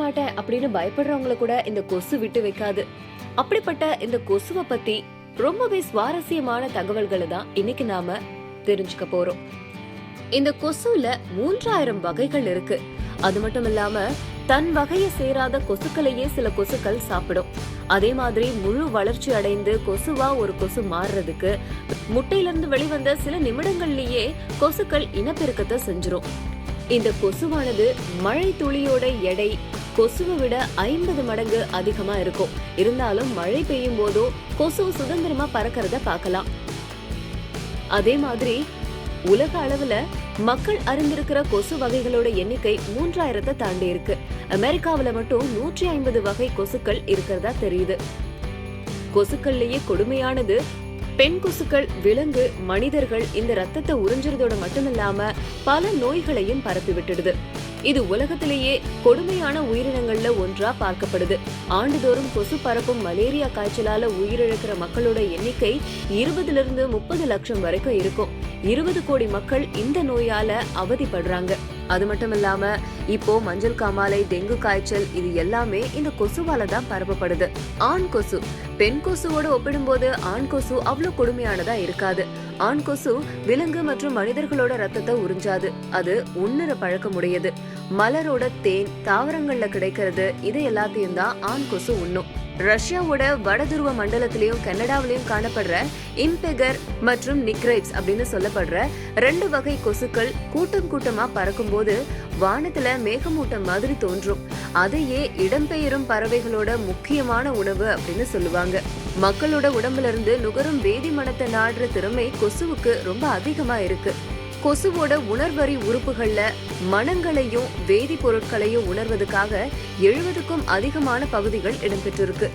மாட்டேன் அப்படின்னு பயப்படுறவங்கள கூட இந்த கொசு விட்டு வைக்காது. அப்படிப்பட்ட இந்த கொசுவை பத்தி ரொம்பவே சுவாரஸ்யமான தகவல்களை தான் இன்னைக்கு நாம தெரிஞ்சுக்க போறோம். இந்த கொசுல மூன்றாயிரம் வகைகள் இருக்கு. அது மட்டும் இல்லாம தன் வகையை சேராத கொசுக்களையே சில கொசுக்கள் சாப்பிடும். அதே மாதிரி முழு வளர்ச்சி அடைந்து கொசுவா ஒரு கொசு மாறுறதுக்கு முட்டையிலிருந்து வெளிவந்த சில நிமிடங்கள்லயே கொசுக்கள் இனப்பெருக்கத்தை செஞ்சிரும். இந்த கொசுவானது மழை துளியோட எடை கொசுவை விட ஐம்பது மடங்கு அதிகமா இருக்கும். இருந்தாலும் மழை பெய்யும் போதோ கொசு சுதந்திரமா பறக்கிறத பார்க்கலாம். அதே மாதிரி உலக அளவுல மக்கள் அறிந்திருக்கிற கொசு வகைகளோட எண்ணிக்கை மூன்றாயிரத்தை தாண்டி இருக்கு. அமெரிக்காவில மட்டும் நூற்றி ஐம்பது வகை கொசுக்கள் இருக்கிறதா தெரியுது. கொசுக்கள்லயே கொடுமையானது பெண் கொசுக்கள் விலங்கு மனிதர்கள் இந்த ரத்தத்தை உறிஞ்சுறதோட மட்டுமில்லாம பல நோய்களையும் பரப்பி விட்டுடுது. இது உலகத்திலேயே கொடுமையான உயிரினங்கள்ல ஒன்றா பார்க்கப்படுது. ஆண்டுதோறும் கொசு பரப்பும் மலேரியா காய்ச்சலால உயிரிழக்கிற மக்களோட எண்ணிக்கை இருபதுல இருந்து முப்பது லட்சம் வரைக்கும் இருக்கும். இருபது கோடி மக்கள் இந்த நோயால அவதிப்படுறாங்க. அது மட்டும் இல்லாம இப்போ மஞ்சள் காமாலை டெங்கு காய்ச்சல் இது எல்லாமே இந்த கொசுவால தான் பரப்பப்படுது. ஆண் கொசு பெண் கொசுவோட ஒப்பிடும்போது ஆண் கொசு அவ்வளவு கொடுமையானதா இருக்காது. ஆண் கொசு விலங்கு மற்றும் மனிதர்களோட ரத்தத்தை உறிஞ்சாது. அது உண்ணுற பழக்கமுடையது. மலரோட தேன் தாவரங்கள்ல கிடைக்கிறது இது எல்லாத்தையும் தான் ஆண் கொசு உண்ணும். ரஷ்யாவோட வடதுருவ மண்டலத்திலையும் கனடாவிலையும் காணப்படுற இம்பெகர் மற்றும் நிக்ரைப்ஸ் அப்படின்னு சொல்லப்படுற ரெண்டு வகை கொசுக்கள் கூட்டம் கூட்டமா பறக்கும்போது வானத்துல மேகமூட்டம் மாதிரி தோன்றும். அதையே இடம்பெயரும் பறவைகளோட முக்கியமான உணவு அப்படின்னு சொல்லுவாங்க. மக்களோட உடம்புல இருந்து நுகரும் வேதி மனத்தை நாடுற திறமை கொசுவுக்கு ரொம்ப அதிகமா இருக்கு. கொசுவோட உணர்வறி உறுப்புகள்ல மனங்களையும் வேதிப்பொருட்களையும் உணர்வதற்காக எழுபதுக்கும் அதிகமான பகுதிகள் இடம்பெற்றிருக்கு.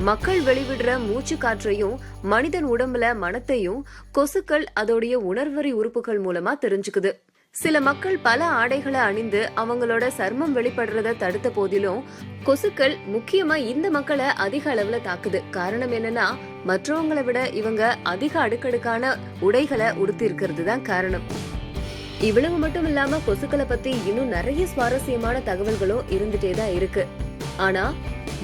மக்கள் வெளிவிடுற மூச்சு காற்றையும் மனிதன் உடம்புல மனத்தையும் கொசுக்கள் அதோடைய உணர்வறி உறுப்புகள் மூலமா தெரிஞ்சுக்குது. சில மக்கள் பல ஆடைகளை அணிந்து அவங்களோட சர்மம் வெளிப்படுறத தடுத்த போதிலும் கொசுக்கள் முக்கியமா இந்த மக்களை அதிக அளவுல தாக்குது. காரணம் என்னன்னா மற்றவங்களை விட இவங்க அதிக அடுக்கடுக்கான உடைகளை உடுத்தி இருக்கிறது தான் காரணம். இவ்வளவு மட்டும் இல்லாம கொசுக்களை பத்தி இன்னும் நிறைய சுவாரஸ்யமான தகவல்களும் இருந்துட்டே தான் இருக்கு. ஆனா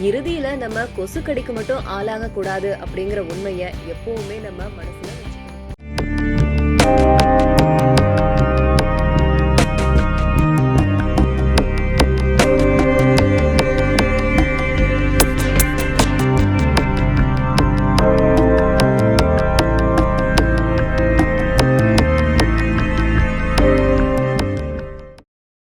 இறுதியில நம்ம கொசு கடிக்கு மட்டும் ஆளாக கூடாது அப்படிங்கிற உண்மையை எப்பவுமே நம்ம மனசுல